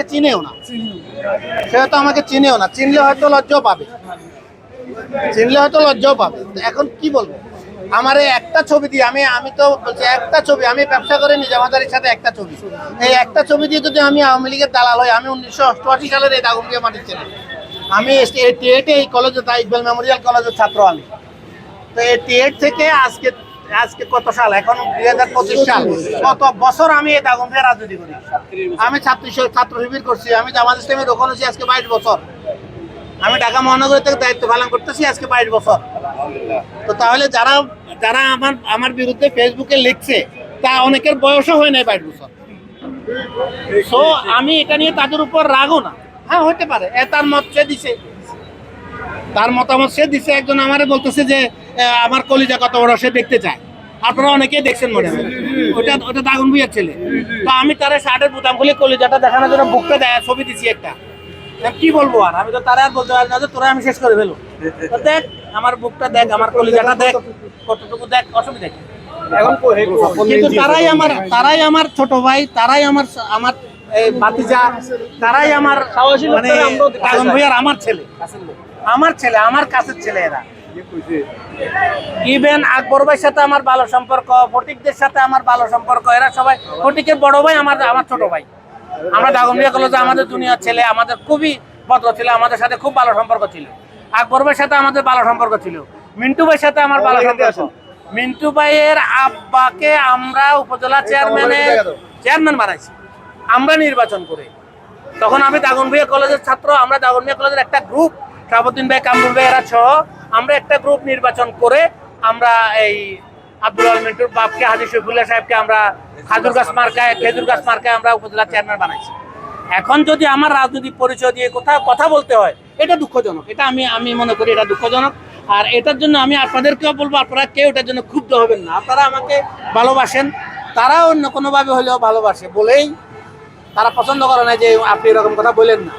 আমাকে চিনেও না। সে হয়তো আমাকে চিনেও না। চিনলে হয়তো লজ্জাও পাবে। চিনলে হয়তো লজ্জাও পাবে। এখন কি বলব? আমার এই একটা ছবি দিয়ে আমি আমি তো বলছি একটা ছবি, আমি ব্যবসা করে নিজামাদারির সাথে একটা ছবি। এই একটা ছবি দিয়ে যদি আমি আওয়ামী লীগের দালাল হই, আমি উনিশশো অষ্টআশি সালের এই দাগমদিয়া মাটির ছেলে। আমি এইটে এই কলেজে, তাই ইকবাল মেমোরিয়াল কলেজের ছাত্র আমি। তো এইটি এইট থেকে আজকে আজকে কত সাল? এখন দুই হাজার পঁচিশ সাল। কত বছর আমি এই দাগমদিয়া রাজনীতি করি। আমি ছাত্র ছাত্র শিবির করছি। আমি জামাত ইসলামের দোকান হচ্ছি আজকে বাইশ বছর। আমি ঢাকা মহানগরী থেকে দায়িত্ব পালন করতেছি আজকে বাইশ বছর। তো তাহলে যারা যারা আমার আমার বিরুদ্ধে ফেসবুকে লিখছে, তা অনেকের বয়সও হয় নাই বাইশ বছর। সো আমি এটা নিয়ে তাদের উপর রাগও না। হ্যাঁ হতে পারে। এ তার মত সে দিছে। তার মতামত সে দিছে। একজন আমারে বলতেছে যে আমার কলিজা কত বড়, সে দেখতে চায়। আপনারা অনেকেই দেখছেন মনে হয়। ওটা ওটা দাগুন ভুইয়ার ছেলে। তো আমি তার শার্টের বোতাম খুলে কলিজাটা দেখানোর জন্য বুকটা দেয় ছবি দিছি একটা। কি বলব আর? আমি তো তারা আর বলতে পারি না যে তোরা আমি শেষ করে ফেলো দেখ আমার বুকটা দেখ আমার কলিজাটা দেখ কতটুকু দেখ অসুবিধা কি? এখন কিন্তু তারাই আমার তারাই আমার ছোট ভাই তারাই আমার আমার এই ভাতিজা তারাই আমার মানে আমার ছেলে। আমার ছেলে আমার কাছের ছেলে এরা। ইভেন আকবর ভাইয়ের সাথে আমার ভালো সম্পর্ক ফটিকদের সাথে আমার ভালো সম্পর্ক। এরা সবাই ফটিকের বড় ভাই আমার আমার ছোট ভাই। আমরা দাগমদিয়া কলেজে আমাদের দুনিয়ার ছেলে আমাদের খুবই ভদ্র ছিল আমাদের সাথে খুব ভালো সম্পর্ক ছিল। আকবর ভাইয়ের সাথে আমাদের ভালো সম্পর্ক ছিল। মিন্টু ভাইয়ের সাথে আমার ভালো সম্পর্ক। মিন্টু ভাইয়ের আব্বাকে আমরা উপজেলা চেয়ারম্যানের চেয়ারম্যান বানাইছি। আমরা নির্বাচন করে। তখন আমি দাগনভূঞা কলেজের ছাত্র আমরা দাগনভূঞা কলেজের একটা গ্রুপ শাহাবুদ্দিন ভাই, কামরুল ভাই, এরা সহ আমরা একটা গ্রুপ নির্বাচন করে আমরা এই আব্দুল আল মিন্টুর বাপকে, হাজি শফিউল্লাহ সাহেবকে আমরা খাজুর গাছ মার্কায়, খেজুর গাছ মার্কায় আমরা উপজেলা চেয়ারম্যান বানাইছি। এখন যদি আমার রাজনৈতিক পরিচয় দিয়ে কোথাও কথা বলতে হয়, এটা দুঃখজনক। এটা আমি আমি মনে করি এটা দুঃখজনক। আর এটার জন্য আমি আপনাদেরকেও বলব, আপনারা কেউ এটার জন্য ক্ষুব্ধ হবেন না। আপনারা আমাকে ভালোবাসেন তারা অন্য কোনোভাবে হলেও ভালোবাসে বলেই তারা পছন্দ করে না যে আপনি এরকম কথা বলেন না।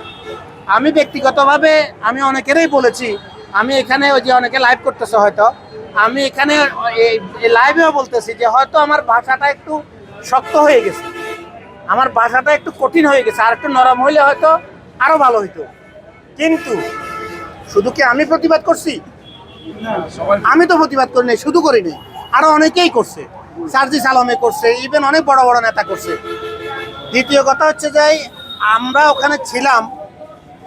আমি ব্যক্তিগতভাবে আমি অনেকেরই বলেছি আমি এখানে ওই যে অনেকে লাইভ করতেছে হয়তো আমি এখানে এই লাইভেও বলতেছি যে হয়তো আমার ভাষাটা একটু শক্ত হয়ে গেছে। আমার ভাষাটা একটু কঠিন হয়ে গেছে আর একটু নরম হইলে হয়তো আরও ভালো হইতো। কিন্তু শুধু কি আমি প্রতিবাদ করছি? আমি তো প্রতিবাদ করি নাই শুধু করি নাই। আরও অনেকেই করছে। সার্জিস আলমে করছে ইভেন অনেক বড় বড় নেতা করছে। দ্বিতীয় কথা হচ্ছে যে আমরা ওখানে ছিলাম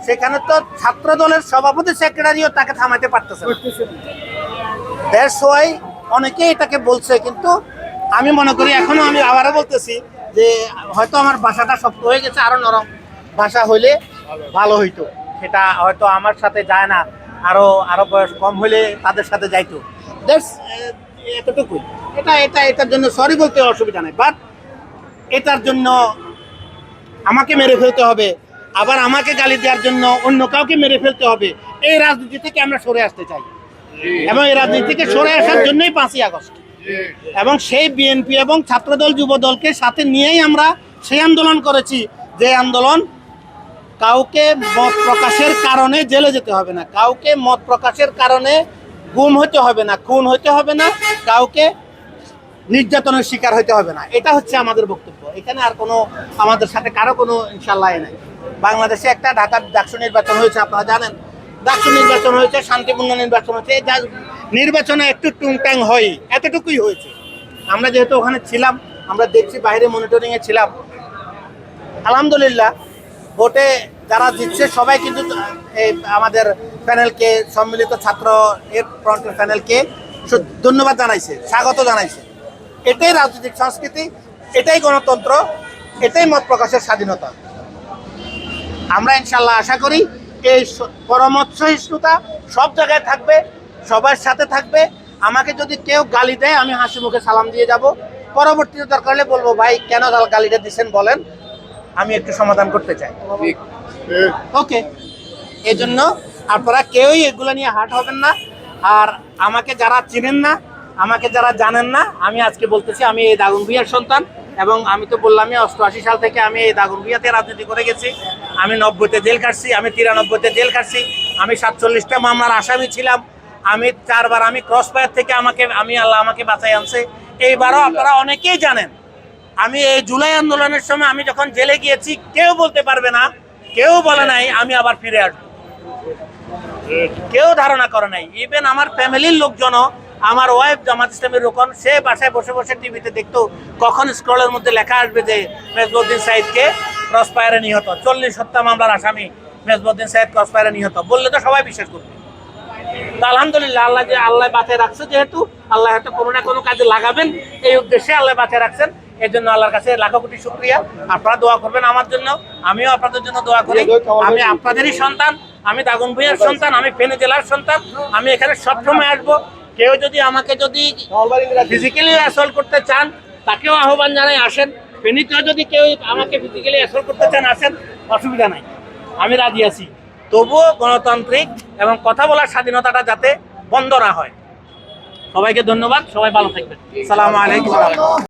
সেখানে তো ছাত্র দলের সভাপতি সেক্রেটারিও তাকে থামাতে পারতেছে দ্যাটস ওয়াই অনেকেই এটাকে বলছে কিন্তু আমি মনে করি এখনও আমি আবারও বলতেছি যে হয়তো আমার ভাষাটা শক্ত হয়ে গেছে আরও নরম ভাষা হইলে ভালো হইতো। সেটা হয়তো আমার সাথে যায় না আরও আরও বয়স কম হলে তাদের সাথে যাইতো। দ্যাটস এতটুকুই। এটা এটা এটার জন্য সরি বলতে অসুবিধা নেই বাট এটার জন্য আমাকে মেরে ফেলতে হবে। আবার আমাকে গালি দেওয়ার জন্য অন্য কাউকে মেরে ফেলতে হবে। এই রাজনীতি থেকে আমরা সরে আসতে চাই। এবং এই রাজনীতি থেকে সরে আসার জন্যই পাঁচই আগস্ট। এবং সেই বিএনপি এবং ছাত্রদল যুব দলকে সাথে নিয়েই আমরা সেই আন্দোলন করেছি। যে আন্দোলন কাউকে মত প্রকাশের কারণে জেলে যেতে হবে না। কাউকে মত প্রকাশের কারণে গুম হতে হবে না খুন হতে হবে না কাউকে নির্যাতনের শিকার হতে হবে না। এটা হচ্ছে আমাদের বক্তব্য। এখানে আর কোনো আমাদের সাথে কারও কোনো ইনশাল্লাহ এ নাই। বাংলাদেশে একটা ঢাকার ডাকসু নির্বাচন হয়েছে, আপনারা জানেন। ডাকসু নির্বাচন হয়েছে, শান্তিপূর্ণ নির্বাচন হয়েছে। যা- নির্বাচনে একটু টুংটাং হয় এতটুকুই হয়েছে। আমরা যেহেতু ওখানে ছিলাম, আমরা দেখছি বাইরে মনিটরিংয়ে ছিলাম। আলহামদুলিল্লাহ, ভোটে যারা জিতছে, সবাই কিন্তু আমাদের প্যানেলকে, সম্মিলিত ছাত্র এর ফ্রন্টের প্যানেলকে ধন্যবাদ জানাইছে, স্বাগত জানাইছে। এটাই রাজনৈতিক সংস্কৃতি, এটাই গণতন্ত্র, এটাই মত প্রকাশের স্বাধীনতা। আমরা ইনশাল্লাহ আশা করি এই পরমত সহিষ্ণুতা সব জায়গায় থাকবে সবার সাথে থাকবে। আমাকে যদি কেউ গালি দেয় আমি হাসি মুখে সালাম দিয়ে যাব। পরবর্তীতে দরকার হলে বলব ভাই কেন গাল- গালিটা দিচ্ছেন বলেন? আমি একটু সমাধান করতে চাই। ওকে। এই জন্য আপনারা কেউই এগুলো নিয়ে হাট হবেন না। আর আমাকে যারা চিনেন না আমাকে যারা জানেন না আমি আজকে বলতেছি আমি এই দাগুন ভুইয়ার সন্তান। এবং আমি তো বললামই, অষ্টআশি সাল থেকে আমি এই দাগুন ভুইয়াতে রাজনীতি করে গেছি। আমি নব্বইতে জেল কাটছি আমি তিরানব্বইতে জেল কাটছি আমি সাতচল্লিশটা মামলার আসামি ছিলাম। আমি চারবার আমি ক্রস ফায়ার থেকে আমাকে, আমি আল্লাহ আমাকে বাঁচাই আনছে। এইবারও আপনারা অনেকেই জানেন, আমি এই জুলাই আন্দোলনের সময় আমি যখন জেলে গিয়েছি, কেউ বলতে পারবে না, কেউ বলে নাই, আমি আবার ফিরে আসব। কেউ ধারণা করে নাই। ইভেন আমার ফ্যামিলির লোকজনও আমার ওয়াইফ জামাত ইসলামের রোকন সে বাসায় বসে বসে টিভিতে দেখতো কখন স্ক্রলের মধ্যে লেখা আসবে যে মেজবুদ্দিন সাইদকে ক্রস ফায়ারে নিহত। চল্লিশ হত্যা মামলার আসামি মেজবুদ্দিন সাইদ ক্রস ফায়ারে নিহত। বললে তো সবাই বিশ্বাস করবে। আলহামদুলিল্লাহ আল্লাহ যে আল্লাহ বাঁচিয়ে রাখছে যেহেতু আল্লাহ হয়তো কোনো না কোনো কাজে লাগাবেন এই উদ্দেশ্যে আল্লাহ বাঁচিয়ে রাখছেন। এই জন্য আল্লাহর কাছে লাখো কোটি শুক্রিয়া। আপনারা দোয়া করবেন আমার জন্য আমিও আপনাদের জন্য দোয়া করি। আমি আপনাদেরই সন্তান আমি দাগন ভুইয়ার সন্তান আমি ফেনী জেলার সন্তান আমি এখানে সবসময় আসব। কেউ যদি আমাকে যদি ফিজিক্যালি অ্যাসল্ট করতে চান, তাকেও আহ্বান জানাই, আসেন। ফেনীতেও যদি কেউ আমাকে ফিজিক্যালি অ্যাসল্ট করতে চান, আসেন, অসুবিধা নাই। আমি রাজি আছি। তবুও গণতান্ত্রিক এবং কথা বলার স্বাধীনতাটা যাতে বন্ধ না হয়। সবাইকে ধন্যবাদ। সবাই ভালো থাকবেন। সালাম আলাইকুম।